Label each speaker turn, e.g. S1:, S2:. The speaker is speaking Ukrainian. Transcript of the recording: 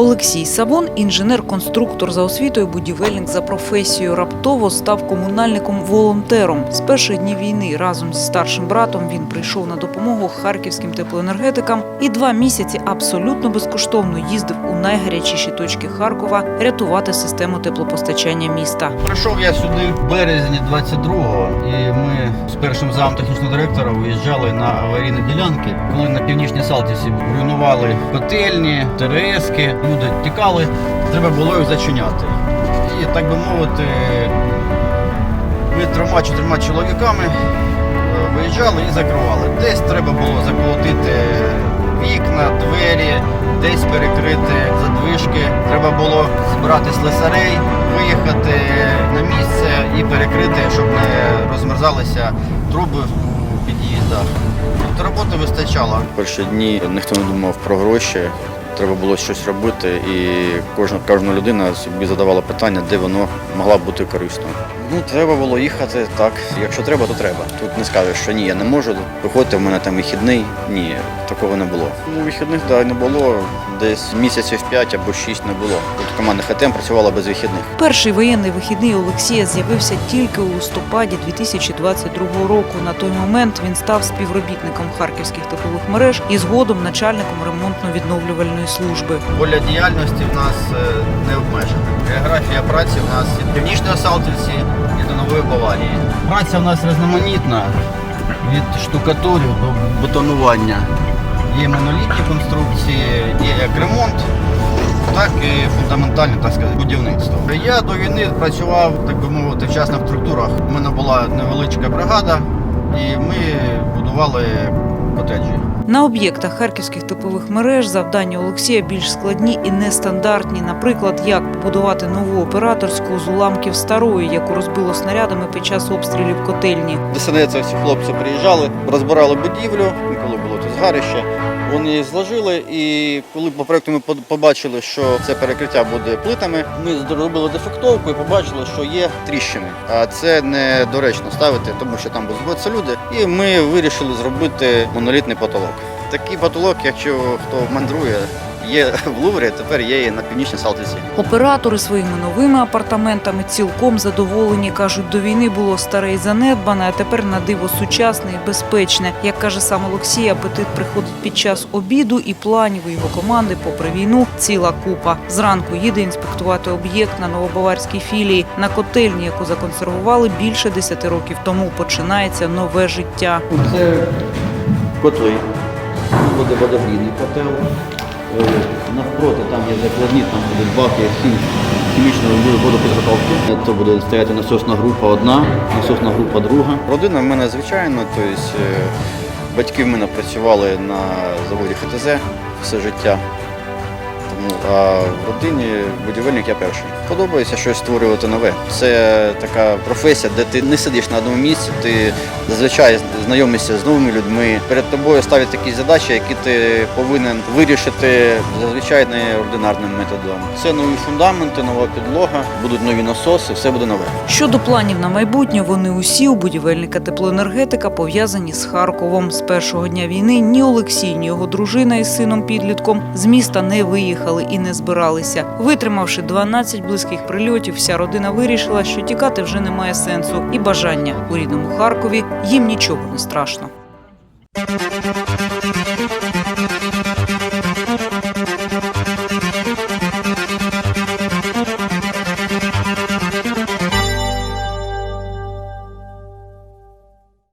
S1: Олексій Савон, інженер-конструктор за освітою, будівельник за професією, раптово став комунальником-волонтером. З перших днів війни разом зі старшим братом він прийшов на допомогу харківським теплоенергетикам і два місяці абсолютно безкоштовно їздив у найгарячіші точки Харкова рятувати систему теплопостачання міста.
S2: Прийшов я сюди в березні 22-го, і ми з першим замом технічного директора виїжджали на аварійні ділянки, коли на північній Салтівці руйнували котельні, ТРСки, люди тікали, треба було їх зачиняти. І так би мовити, ми трьома-чотирма чоловіками е, виїжджали і закривали. Десь треба було заколотити вікна, двері, десь перекрити задвижки. Треба було збирати слесарей, виїхати на місце і перекрити, щоб не розмерзалися труби у під'їздах. Роботи вистачало.
S3: Перші дні ніхто не думав про гроші. Треба було щось робити, і кожна, кожна людина собі задавала питання, де воно могла б бути корисно. Ну, треба було їхати так. Якщо треба, то треба. Тут не скажеш, що ні, я не можу. Виходьте, в мене там вихідний. Ні, такого не було. Ну, вихідних да, не було. Десь місяців 5 або 6 не було. Тут команда ХТМ працювала без вихідних.
S1: Перший воєнний вихідний Олексія з'явився тільки у листопаді 2022 року. На той момент він став співробітником харківських теплових мереж і згодом начальником ремонтно-відновлювальної служби.
S2: Поля діяльності в нас е, не обмежена. Географія праці в нас від північної Салтівці і до Нової Баварії. Праця в нас різноманітна від штукатурів до бетонування. Є монолітні конструкції, є як ремонт, так і фундаментальне так сказати, будівництво. Я до війни працював, так би мовити, в частних структурах. У мене була невеличка бригада, і ми будували котеджі.
S1: На об'єктах харківських теплових мереж завдання Олексія більш складні і нестандартні. Наприклад, як побудувати нову операторську з уламків старої, яку розбило снарядами під час обстрілів котельні.
S3: ДСНЦ всі хлопці приїжджали, розбирали будівлю, коли було тут згарище. Вони зложили, і коли по проекту ми побачили, що це перекриття буде плитами, ми зробили дефектовку і побачили, що є тріщини. А це недоречно ставити, тому що там будуть люди. І ми вирішили зробити монолітний потолок. Такий потолок, якщо хто мандрує, є в Луврі, тепер є і на північній Салтівці.
S1: Оператори своїми новими апартаментами цілком задоволені. кажуть, до війни було старе і занедбане, а тепер на диво сучасне і безпечне. Як каже сам Олексій, апетит приходить під час обіду і планів у його команди, попри війну, ціла купа. Зранку їде інспектувати об'єкт на новобаварській філії. На котельні, яку законсервували більше 10 років тому, починається нове життя.
S2: Це котли. Буде водогрійний котел. Е, Навпроти там є закладні, там будуть баки хім, хімічної водопідготовки. Це буде стояти насосна група одна, насосна група друга.
S3: Родина в мене звичайна, тобто батьки в мене працювали на заводі ХТЗ все життя. Тому, а в родині будівельник я перший. Подобається щось створювати нове. Це така професія, де ти не сидиш на одному місці, ти зазвичай знайомишся з новими людьми. Перед тобою ставлять такі задачі, які ти повинен вирішити зазвичай неординарним методом. Це нові фундаменти, нова підлога, будуть нові насоси, все буде нове.
S1: Щодо планів на майбутнє, вони усі у будівельника теплоенергетика пов'язані з Харковом. З першого дня війни ні Олексій, ні його дружина із сином підлітком з міста не виїхали і не збиралися. Витримавши 12 близьких прильотів, вся родина вирішила, що тікати вже немає сенсу, і бажання у рідному Харкові їм нічого не страшно.